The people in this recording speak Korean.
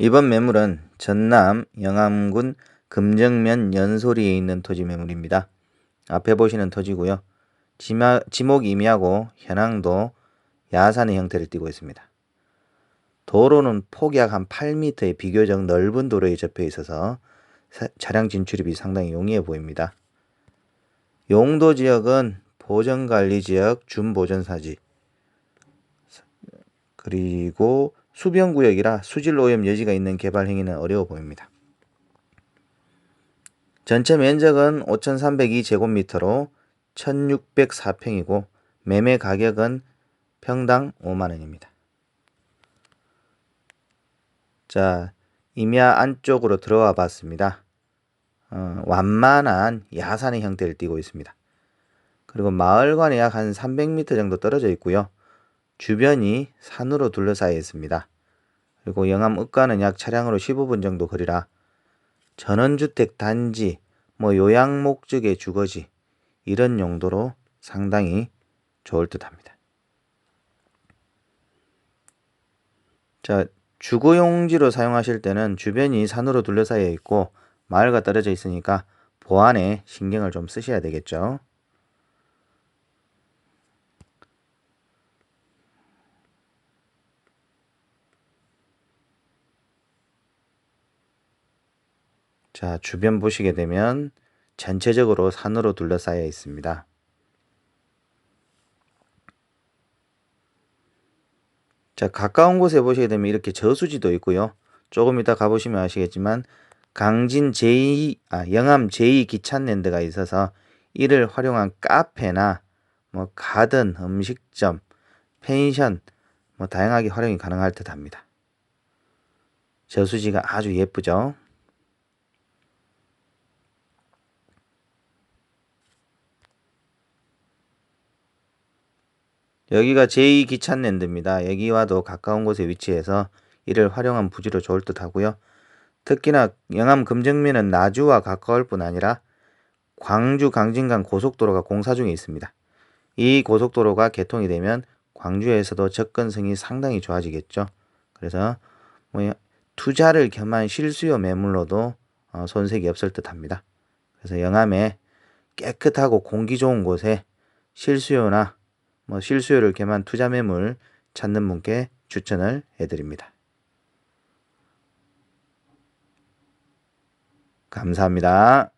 이번 매물은 전남 영암군 금정면 연소리에 있는 토지 매물입니다. 앞에 보시는 토지고요. 지마, 지목이 임야고 현황도 야산의 형태를 띠고 있습니다. 도로는 폭이 약한 8m의 비교적 넓은 도로에 접해 있어서 사- 차량 진출입이 상당히 용이해 보입니다. 용도 지역은 보전관리지역 준보전사지 그리고 수변구역이라 수질 오염 여지가 있는 개발 행위는 어려워 보입니다. 전체 면적은 5,302제곱미터로 1,604평이고 매매 가격은 평당 5만 원입니다. 자, 임야 안쪽으로 들어와 봤습니다. 어, 완만한 야산의 형태를 띠고 있습니다. 그리고 마을관에 약한 300m 정도 떨어져 있고요. 주변이 산으로 둘러싸여 있습니다. 그리고 영암 읍과는 약 차량으로 15분 정도 거리라 전원주택 단지, 뭐 요양 목적의 주거지 이런 용도로 상당히 좋을 듯합니다. 자, 주거용지로 사용하실 때는 주변이 산으로 둘러싸여 있고 마을과 떨어져 있으니까 보안에 신경을 좀 쓰셔야 되겠죠. 자, 주변 보시게 되면 전체적으로 산으로 둘러싸여 있습니다. 자, 가까운 곳에 보시게 되면 이렇게 저수지도 있고요. 조금 이따 가보시면 아시겠지만 강진 제2, 아, 영암 제2 기찬랜드가 있어서 이를 활용한 카페나 뭐 가든, 음식점, 펜션 뭐 다양하게 활용이 가능할 듯 합니다. 저수지가 아주 예쁘죠? 여기가 제2기찬랜드입니다. 여기와도 가까운 곳에 위치해서 이를 활용한 부지로 좋을 듯 하고요. 특히나 영암 금정면은 나주와 가까울 뿐 아니라 광주 강진간 고속도로가 공사 중에 있습니다. 이 고속도로가 개통이 되면 광주에서도 접근성이 상당히 좋아지겠죠. 그래서 뭐 투자를 겸한 실수요 매물로도 어, 손색이 없을 듯 합니다. 그래서 영암에 깨끗하고 공기 좋은 곳에 실수요나 뭐 실수요를 겸한 투자 매물 찾는 분께 추천을 해드립니다. 감사합니다.